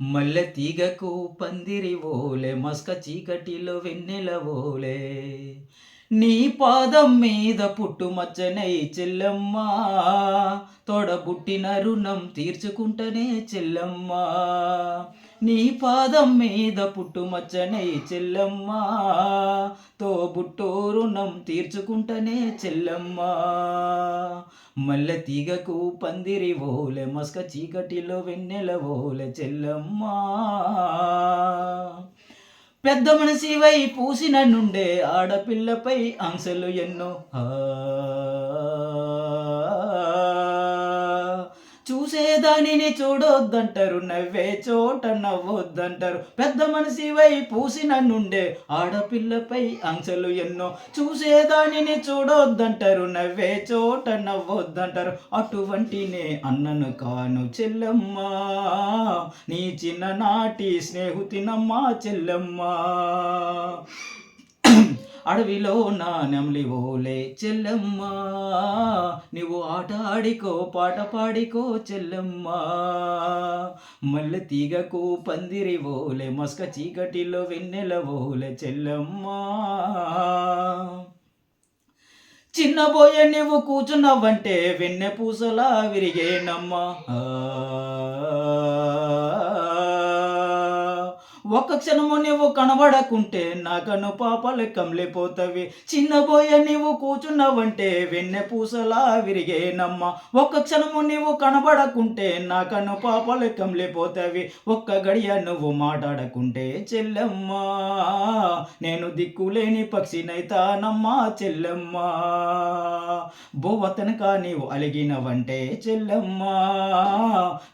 మల్లె తీగకు పందిరి ఓలే మస్క చీకటిలో వెన్నెల ఓలే. నీ పాదం మీద పుట్టుమచ్చనై చెల్లమ్మ. తోడబుట్టిన రుణం తీర్చుకుంటనే చెల్లమ్మా. నీ పాదం మీద పుట్టుమచ్చనే చెల్లమ్మ. తోబుట్టో రుణం తీర్చుకుంటనే చెల్లమ్మ. మల్లె తీగకు పందిరి ఓలె మస్క చీకటిలో వెన్నెల ఓలె చెల్లమ్మ. పెద్ద మనిషివై పూసిన నుండే ఆడపిల్లపై అంశలు ఎన్నో. ఆ పనిని చూడొద్దంటారు నవ్వే చోట నవ్వొద్దంటారు. పెద్ద మనిషి వై పూసిన నుండే ఆడపిల్లపై అంశలు ఎన్నో చూసేదానిని చూడొద్దంటారు నవ్వే చోట నవ్వొద్దంటారు. అటువంటినే అన్నను కాను చెల్లమ్మ నీ చిన్ననాటి స్నేహితునమ్మా చెల్లమ్మ. అడవిలో నా నెమలి ఓలే చెల్లమ్మా. నువ్వు ఆట ఆడికో పాట పాడికో చెల్లమ్మా. మల్లె తీగకు పందిరి ఓలే మస్క చీకటిలో వెన్నెల ఓలే చెల్లమ్మా. చిన్నబోయే నువ్వు కూర్చున్నావంటే వెన్నె పూసలా విరిగేనమ్మా. ఒక ఒక్క క్షణము నీవు కనబడకుంటే నా కను పాపల కమ్లిపోతవి. చిన్నబోయ నీవు కూర్చున్నావంటే వెన్నె పూసలా విరిగేనమ్మ. ఒక్క క్షణము నీవు కనబడకుంటే నాకను పాపల కమ్లిపోతవి. ఒక్క గడియ నువ్వు మాట్లాడకుంటే చెల్లెమ్మా నేను దిక్కులేని పక్షినైతానమ్మా చెల్లెమ్మా. బొవ్వతనక నీవు అలిగినవంటే చెల్లెమ్మా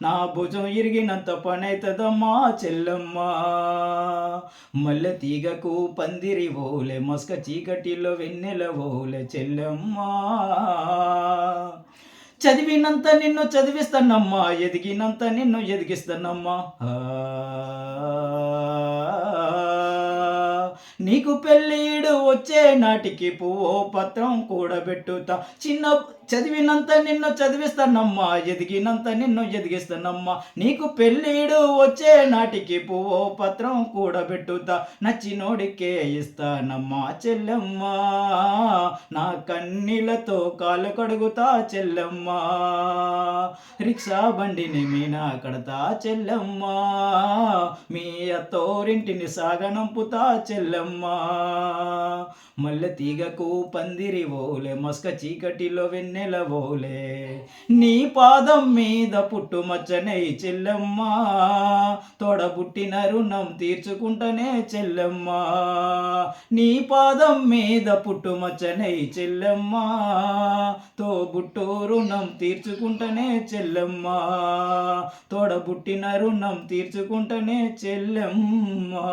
నా భుజం ఇరిగినంత పనైతదమ్మా చెల్లెమ్మా. మల్లె తీగకు పందిరి ఓలే మస్క చీకటిలో వెన్నెల ఓలే చెల్లెమ్మా. చదివినంత నిన్ను చదివిస్తానమ్మా ఎదిగినంత నిన్ను ఎదిగిస్తానమ్మా. నీకు పెళ్ళిడు వచ్చే నాటికి పువ్వు పత్రం కూడబెట్టుతా. చిన్న చదివినంత నిన్ను చదివిస్తానమ్మా ఎదిగినంత నిన్ను ఎదిగిస్తానమ్మా. నీకు పెళ్ళిడు వచ్చే నాటికి పువ్వు పత్రం కూడబెట్టుతా. నచ్చినోడికే ఇస్తానమ్మా చెల్లెమ్మా. నా కన్నీళ్ళతో కాలు కడుగుతా చెల్లెమ్మా. రిక్షా బండిని మీనా కడతా చెల్లెమ్మా. మీ అత్తోరింటిని సాగనంపుతా చెల్లెమ్మా. మల్లె తీగకు పందిరి ఓలే మస్క చీకటిలో వెన్నెల ఓలే. నీ పాదం మీద పుట్టుమచ్చనే చెల్లెమ్మా. తోడబుట్టిన రుణం తీర్చుకుంటనే చెల్లెమ్మా. నీ పాదం మీద పుట్టుమచ్చనే చెల్లెమ్మా. తోబుట్టు రుణం తీర్చుకుంటనే చెల్లెమ్మా. తోడబుట్టిన రుణం తీర్చుకుంటనే చెల్లెమ్మా.